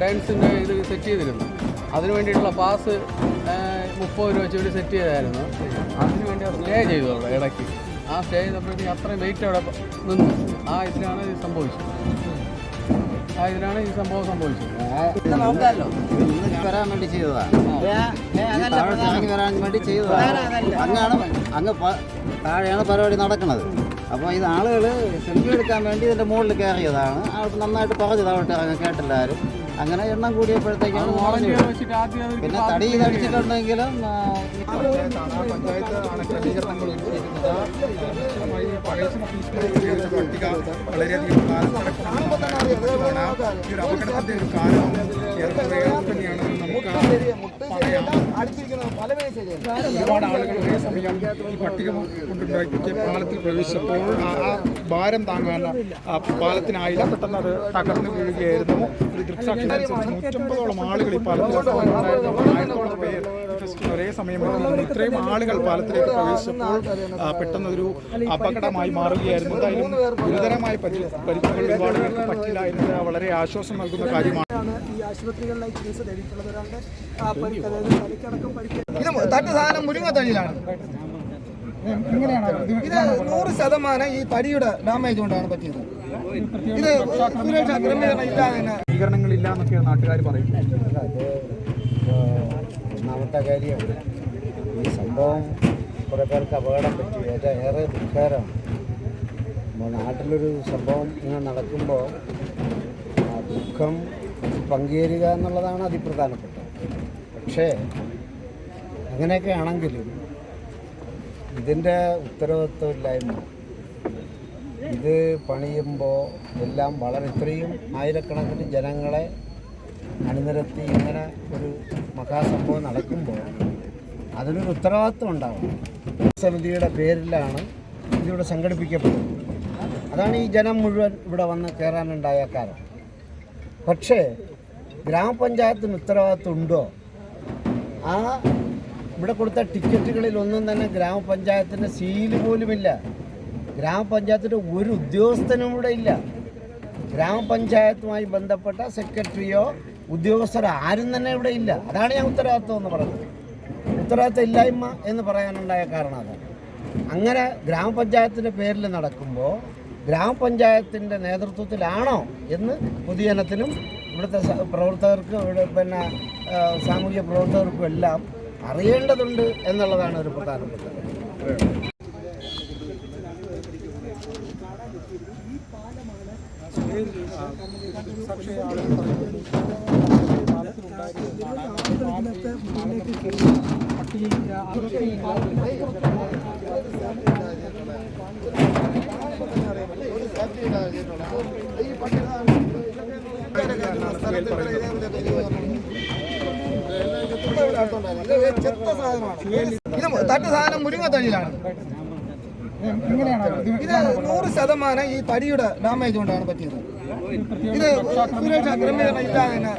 ഡാൻസിന്റെ ഇത് സെറ്റ് ചെയ്തിരുന്നു. അതിന് വേണ്ടിയിട്ടുള്ള പാസ് മുപ്പത് രൂപ വെച്ച് ഇവർ സെറ്റ് ചെയ്തായിരുന്നു. അതിന് വേണ്ടി സ്റ്റേ ചെയ്തു അവിടെ ഇടയ്ക്ക്. ആ സ്റ്റേ ചെയ്തപ്പോഴത്തേക്ക് അത്രയും വെയിറ്റ് അവിടെ നിന്നു. ആ ഇതിനാണ് ഇത് സംഭവിച്ചത്. ആ ഇതിനാണ് ഈ സംഭവം സംഭവിച്ചത്. വരാൻ വേണ്ടി ചെയ്തതാണ്. താഴോട്ട് ഇറങ്ങി വരാൻ വേണ്ടി ചെയ്തതാണ്. അങ്ങാണ് അങ്ങ് താഴെയാണ് പരിപാടി നടക്കുന്നത്. അപ്പോൾ ഇത് ആളുകൾ സെൽഫി എടുക്കാൻ വേണ്ടി ഇതിന്റെ മുകളിൽ കയറിയതാണ്. ആൾക്ക് നന്നായിട്ട് പറഞ്ഞത് അവിടെ കേട്ടില്ല ആരും. അങ്ങനെ എണ്ണം കൂടിയപ്പോഴത്തേക്കാണ് ഓറഞ്ച് പിന്നെ തടി ഇതടിച്ചിട്ടുണ്ടെങ്കിലും ഒരുപാട് ആളുകൾ ഒരേ സമയം ഈ പട്ടിക കൊണ്ടുണ്ടാക്കിയ പാലത്തിൽ പ്രവേശിച്ചപ്പോൾ ആ ഭാരം താങ്ങാൻ പാലത്തിനായില്ല പെട്ടെന്ന് അത് തകർന്നു വീഴുകയായിരുന്നു ഒരു ദൃക്സാക്ഷി നൂറ്റമ്പതോളം ആളുകൾ ഈ പേർ ഫെസ്റ്റിന് ഒരേ സമയം. ഇത്രയും ആളുകൾ പാലത്തിലേക്ക് പ്രവേശിച്ചപ്പോൾ പെട്ടെന്നൊരു പെട്ടെന്ന് ഒരു അപകടമായി മാറുകയായിരുന്നു. എന്തായാലും ഗുരുതരമായ പരിപാടികൾ പരിക്കുകൾ ഒരുപാട് പേർക്ക് പറ്റില്ല എന്നത് വളരെ ആശ്വാസം നൽകുന്ന കാര്യമാണ്. ഇങ്ങനെയാണ് ഈ ആശുപത്രികളിലായി ചികിത്സ തേടിയിട്ടുള്ളത് ഒരാളുടെ ആ, പരിക്ക് അതായത് തലയ്ക്കടക്കം പരിക്ക് ഇത് തട്ട് സാധനം മുരിങ്ങത്തടിയിലാണ് ഇത് നൂറ് ശതമാനം ഈ തടിയുടെ ഡാമേജ് കൊണ്ടാണ് പറ്റിയത്. ഇത് സുരക്ഷാ ക്രമീകരണം ഇല്ലാതെ തന്നെ സ്വീകരണങ്ങളില്ല എന്നൊക്കെയാണ് നാട്ടുകാർ പറയുന്നത് ഒന്നാമത്തെ കാര്യം. ഈ സംഭവം കുറേ പേർക്ക് അപകടം പറ്റി. ഏറ്റവും ഏറെ ദുഃഖകരമാണ്. നാട്ടിലൊരു സംഭവം ഇങ്ങനെ നടക്കുമ്പോൾ ആ ദുഃഖം പങ്കുചേരുക എന്നുള്ളതാണ് അതിപ്രധാനപ്പെട്ടത്. പക്ഷേ അങ്ങനെയൊക്കെ ആണെങ്കിലും ഇതിന്റെ ഉത്തരവാദിത്വമില്ലായ്മ ഇത് പണിയുമ്പോൾ എല്ലാം വളരെ ഇത്രയും ആയിരക്കണക്കിന് ജനങ്ങളെ അണിനിരത്തി ഇങ്ങനെ ഒരു മഹാസംഭവം നടക്കുമ്പോൾ അതിനൊരു ഉത്തരവാദിത്വം ഉണ്ടാവും സമിതിയുടെ പേരിലാണ് ഇതിവിടെ സംഘടിപ്പിക്കപ്പെടുന്നത്. അതാണ് ഈ ജനം മുഴുവൻ ഇവിടെ വന്ന് കയറാനുണ്ടായ കാരണം. പക്ഷേ ഗ്രാമപഞ്ചായത്തിന് ഉത്തരവാദിത്വം ഉണ്ടോ? ആ ഇവിടെ കൊടുത്ത ടിക്കറ്റുകളിൽ ഒന്നും തന്നെ ഗ്രാമപഞ്ചായത്തിന്റെ സീൽ പോലുമില്ല. ഗ്രാമപഞ്ചായത്തിന്റെ ഒരു ഉദ്യോഗസ്ഥനും ഇവിടെ ഇല്ല. ഗ്രാമപഞ്ചായത്തുമായി ബന്ധപ്പെട്ട സെക്രട്ടറിയോ ഉദ്യോഗസ്ഥരോ ആരും തന്നെ ഇവിടെ ഇല്ല. അതാണ് ഞാൻ ഉത്തരവാദിത്വം എന്ന് പറയുന്നത്. ഉത്തരവാദിത്വം ഇല്ലായ്മ എന്ന് പറയാനുണ്ടായ കാരണം അതാണ്. അങ്ങനെ ഗ്രാമപഞ്ചായത്തിന്റെ പേരിൽ നടക്കുമ്പോൾ ഗ്രാമപഞ്ചായത്തിന്റെ നേതൃത്വത്തിലാണോ എന്ന് പൊതുജനത്തിനും ഇവിടുത്തെ പ്രവർത്തകർക്കും ഇവിടെ പിന്നെ സാമൂഹിക പ്രവർത്തകർക്കും എല്ലാം അറിയേണ്ടതുണ്ട് എന്നുള്ളതാണ് ഒരു പ്രധാനപ്പെട്ടത് ചെത്ത സാധനമാണ് തട്ട് സാധനം മുരിങ്ങ മുരിങ്ങത്തടിയിലാണ് ഇത് നൂറ് ശതമാനം ഈ തടിയുടെ ഡാമേജ് കൊണ്ടാണ് പറ്റിയത്. ഇത് സുരക്ഷാ ക്രമീകരണം ഇല്ലാതെ തന്നെ